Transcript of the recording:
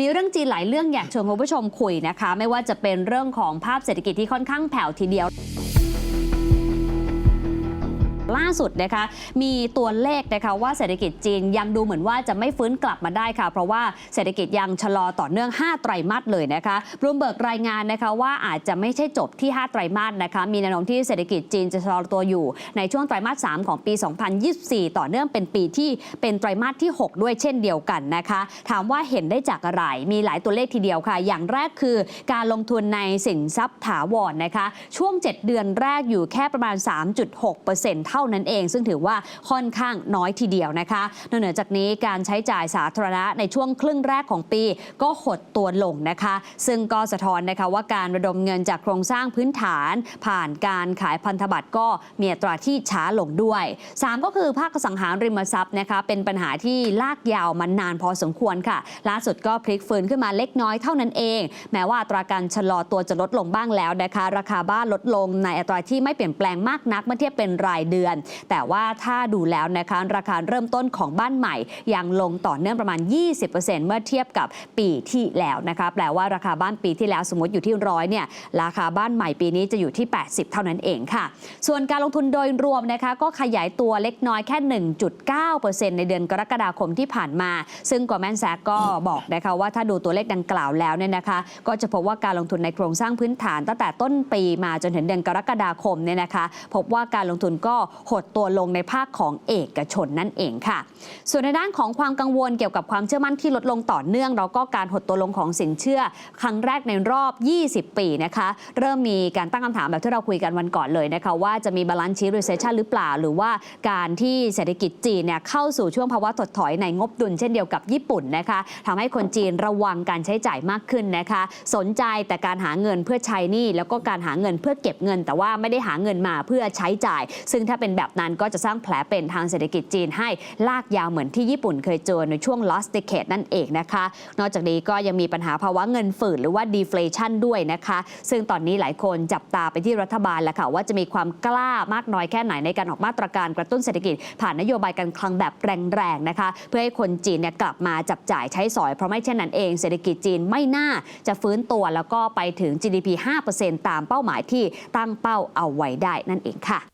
มีเรื่องจีนหลายเรื่องอยากชวนคุณผู้ชมคุยนะคะ ไม่ว่าจะเป็นเรื่องของภาพเศรษฐกิจที่ค่อนข้างแผ่วทีเดียว ล่าสุดนะคะมีตัวเลขนะคะว่าเศรษฐกิจจีนยังดูเหมือนว่าจะไม่ฟื้นกลับมาได้ค่ะ เพราะว่าเศรษฐกิจยังชะลอต่อเนื่อง 5 ไตรมาสเลยนะคะรูมเบิร์กรายงานนะคะว่าอาจจะไม่ใช่จบที่ 5 ไตรมาสนะคะมีแนวโน้มที่เศรษฐกิจจีนจะชะลอตัวอยู่ในช่วงไตรมาส 3 ของปี 2024 ต่อเนื่องเป็นปีที่เป็นไตรมาสที่ 6 ด้วยเช่นเดียวกันนะคะ ถามว่าเห็นได้จากอะไรมีหลายตัวเลขทีเดียวค่ะ อย่างแรกคือการลงทุนในสินทรัพย์ถาวรนะคะช่วง 7 เดือนแรกอยู่แค่ประมาณ 3.6%เท่านั้นเอง ซึ่งถือว่าค่อนข้างน้อยทีเดียวนะคะนอกเหนือจากนี้การใช้จ่ายสาธารณะในช่วงครึ่งแรกของปีก็หดตัวลงนะคะ ซึ่งก็สะท้อนนะคะว่าการระดมเงินจากโครงสร้างพื้นฐาน ผ่านการขายพันธบัตรก็มีอัตราที่ช้าลงด้วย 3 ก็คือภาคสังหาริมทรัพย์นะคะเป็นปัญหาที่ลากยาวมานานพอสมควรค่ะ ล่าสุดก็พลิกฟื้นขึ้นมาเล็กน้อยเท่านั้นเอง แม้ว่าอัตราการชะลอตัวจะลดลงบ้างแล้วนะคะ ราคาบ้านลดลงในอัตราที่ไม่เปลี่ยนแปลงมากนักเมื่อเทียบเป็นรายเดือนแต่ว่าถ้าดูแล้วนะคะราคาเริ่มต้นของบ้านใหม่ยังลงต่อเนื่องประมาณ 20%เมื่อเทียบกับปีที่แล้วนะคะแปลว่าราคาบ้านปีที่แล้วสมมติอยู่ที่ร้อยเนี่ยราคาบ้านใหม่ปีนี้จะอยู่ที่ 80 เท่านั้นเองค่ะ ส่วนการลงทุนโดยรวมนะคะก็ขยายตัวเล็กน้อยแค่ 1.9%ในเดือนกรกฎาคมที่ผ่านมา ซึ่งกอแมนแซกก็บอกนะคะว่าถ้าดูตัวเลขดังกล่าวแล้วเนี่ยนะคะ ก็จะพบว่าการลงทุนในโครงสร้างพื้นฐานตั้งแต่ต้นปีมาจนถึงเดือนกรกฎาคมเนี่ยนะคะ พบว่าการลงทุนก็หดตัวลงในภาคของเอกชนนั่นเองค่ะ ส่วนในด้านของความกังวลเกี่ยวกับความเชื่อมั่นที่ลดลงต่อเนื่อง แล้วก็การหดตัวลงของสินเชื่อ ครั้งแรกในรอบ 20 ปีนะคะ เริ่มมีการตั้งคำถามแบบที่เราคุยกันวันก่อนเลยนะคะ ว่าจะมีบาลานซ์ชี r e cession หรือเปล่า หรือว่าการที่เศรษฐกิจจีนเนี่ยเข้าสู่ช่วงภาวะถดถอยในงบดุลเช่นเดียวกับญี่ปุ่นนะคะทำให้คนจีนระวังการใช้จ่ายมากขึ้นนะคะ สนใจแต่การหาเงินเพื่อใช้หนี้แล้วก็การหาเงินเพื่อเก็บเงิน แต่ว่าไม่ได้หาเงินมาเพื่อใช้จ่าย ซึ่งถ้าเป็นแบบนั้นก็จะสร้างแผลเป็นทางเศรษฐกิจจีนให้ลากยาวเหมือนที่ญี่ปุ่นเคยเจอในช่วง lost decade นั่นเองนะคะ นอกจากนี้ก็ยังมีปัญหาภาวะเงินฝืดหรือว่า deflation ด้วยนะคะ ซึ่งตอนนี้หลายคนจับตาไปที่รัฐบาลแล้วค่ะว่าจะมีความกล้ามากน้อยแค่ไหนในการออกมาตรการกระตุ้นเศรษฐกิจ ผ่านนโยบายการคลังแบบแรงๆนะคะ เพื่อให้คนจีนเนี่ยกลับมาจับจ่ายใช้สอยเพราะไม่เช่นนั้นเองเศรษฐกิจจีนไม่น่าจะฟื้นตัวแล้วก็ไปถึง GDP 5%ตามเป้าหมายที่ตั้งเป้าเอาไว้ได้นั่นเองค่ะ